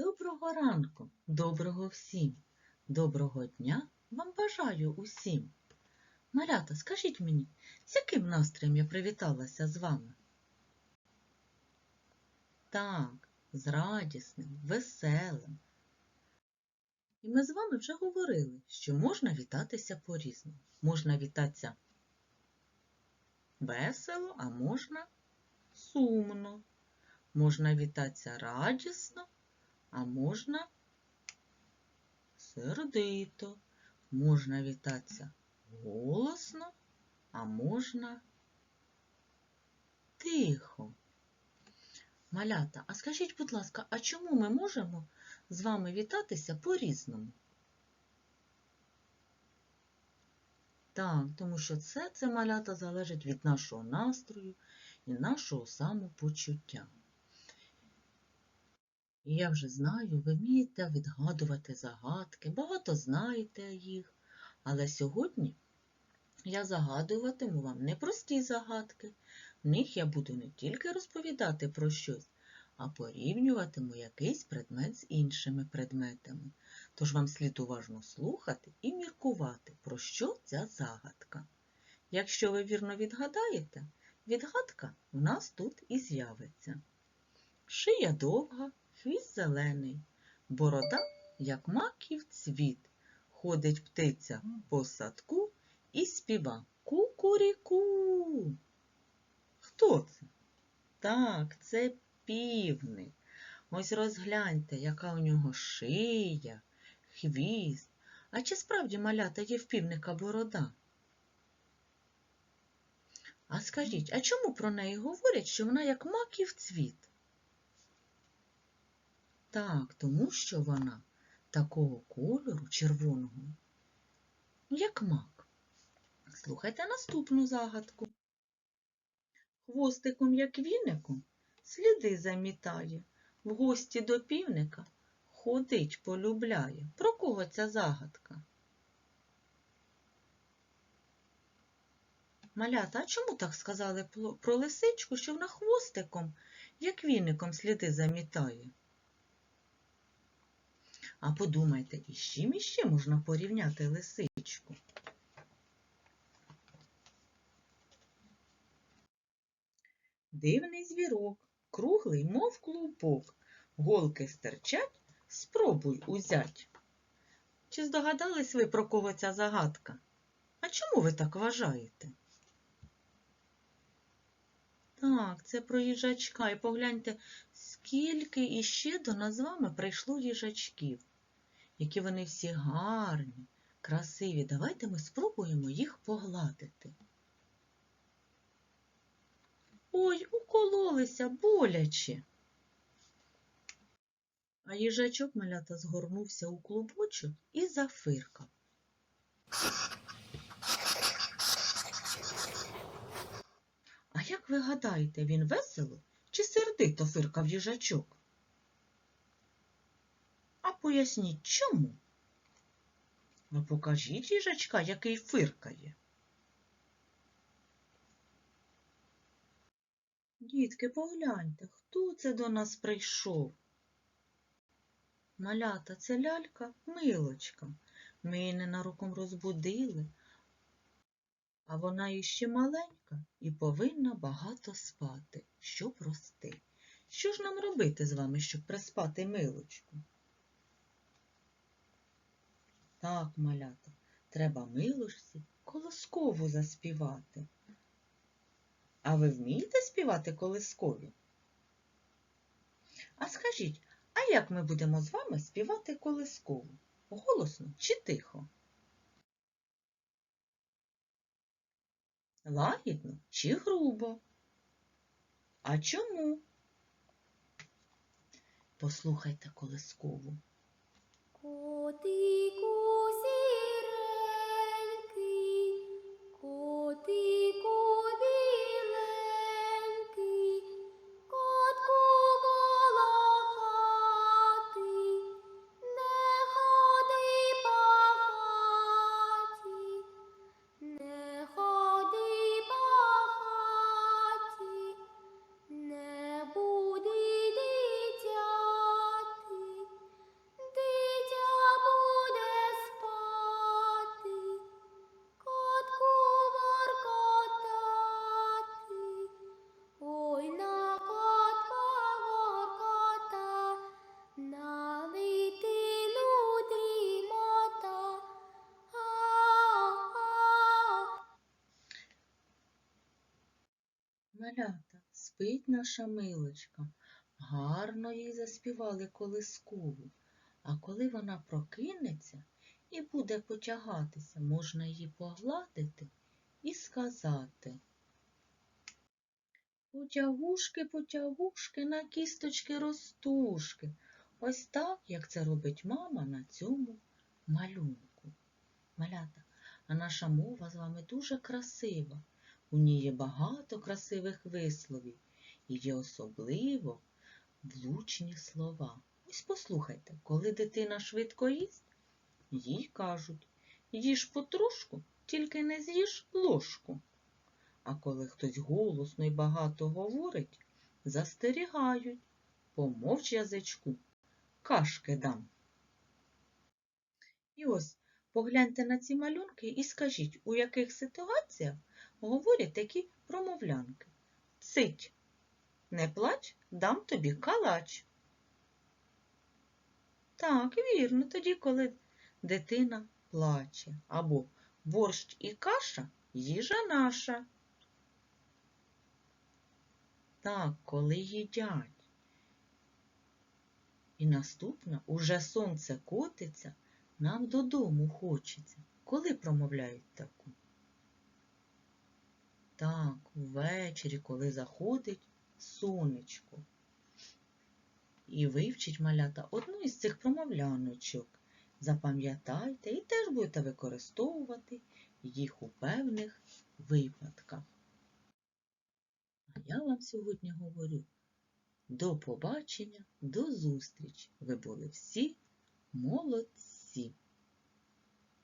Доброго ранку, доброго всім, доброго дня вам бажаю усім. Малята, скажіть мені, з яким настроєм я привіталася з вами? Так, з радісним, веселим. І ми з вами вже говорили, що можна вітатися по-різному. Можна вітатися весело, а можна сумно. Можна вітатися радісно, а можна сердито. Можна вітатися голосно, а можна тихо. Малята, а скажіть, будь ласка, а чому ми можемо з вами вітатися по-різному? Так, тому що це, це малята залежить від нашого настрою і нашого самопочуття. І я вже знаю, ви вмієте відгадувати загадки, багато знаєте їх. Але сьогодні я загадуватиму вам непрості загадки. В них я буду не тільки розповідати про щось, а порівнюватиму якийсь предмет з іншими предметами. Тож вам слід уважно слухати і міркувати, про що ця загадка. Якщо ви вірно відгадаєте, відгадка в нас тут і з'явиться. Шия довга, хвіст зелений, борода, як маків цвіт. Ходить птиця по садку і співа кукуріку. Хто це? Так, це півник. Ось розгляньте, яка у нього шия, хвіст. А чи справді малята є в півника борода? А скажіть, а чому про неї говорять, що вона як маків цвіт? Так, тому що вона такого кольору червоного, як мак. Слухайте наступну загадку. Хвостиком, як віником, сліди замітає, в гості до півника ходить полюбляє. Про кого ця загадка? Малята, а чому так сказали про лисичку, що вона хвостиком, як віником сліди замітає? А подумайте, із чим іще можна порівняти лисичку? Дивний звірок, круглий, мов клубок, голки стирчать, спробуй узять. Чи здогадались ви, про кого ця загадка? А чому ви так вважаєте? Так, це про їжачка. І погляньте, скільки іще до нас з вами прийшло їжачків які вони всі гарні, красиві. Давайте ми спробуємо їх погладити. Ой, укололися боляче. А їжачок малята згорнувся у клубочок і зафиркав. А як ви гадаєте, він весело чи сердито фиркав їжачок? Поясніть чому? Ну, покажіть їжачка, який фиркає. Дітки, погляньте, хто це до нас прийшов? Малята, це лялька милочка. Ми її ненароком розбудили, а вона іще маленька і повинна багато спати, щоб рости. Що ж нам робити з вами, щоб приспати милочку? Так, малята, треба милошці колоскову заспівати. А ви вмієте співати колискові? А скажіть, а як ми будемо з вами співати колискову? Голосно чи тихо? Лагідно чи грубо? А чому? Послухайте колискову. Котику Малята, спить наша милочка. Гарно їй заспівали колискову. А коли вона прокинеться і буде потягатися, можна її погладити і сказати. Потягушки, потягушки, на кісточки ростушки. Ось так, як це робить мама на цьому малюнку. Малята, а наша мова з вами дуже красива. У ній є багато красивих висловів і є особливо влучні слова. Ось послухайте, коли дитина швидко їсть, їй кажуть їж потрошку, тільки не з'їж ложку. А коли хтось голосно і багато говорить, застерігають, помовч язичку, кашки дам. І ось погляньте на ці малюнки і скажіть, у яких ситуаціях говорять такі промовлянки. Цить, не плач, дам тобі калач. Так, вірно, тоді, коли дитина плаче, або борщ і каша їжа наша. Так, коли їдять. І наступна уже сонце котиться, нам додому хочеться. Коли промовляють таку? Так, ввечері, коли заходить сонечко. І вивчіть малята одну із цих промовляночок. Запам'ятайте і теж будете використовувати їх у певних випадках. А я вам сьогодні говорю до побачення, до зустрічі. Ви були всі молодці!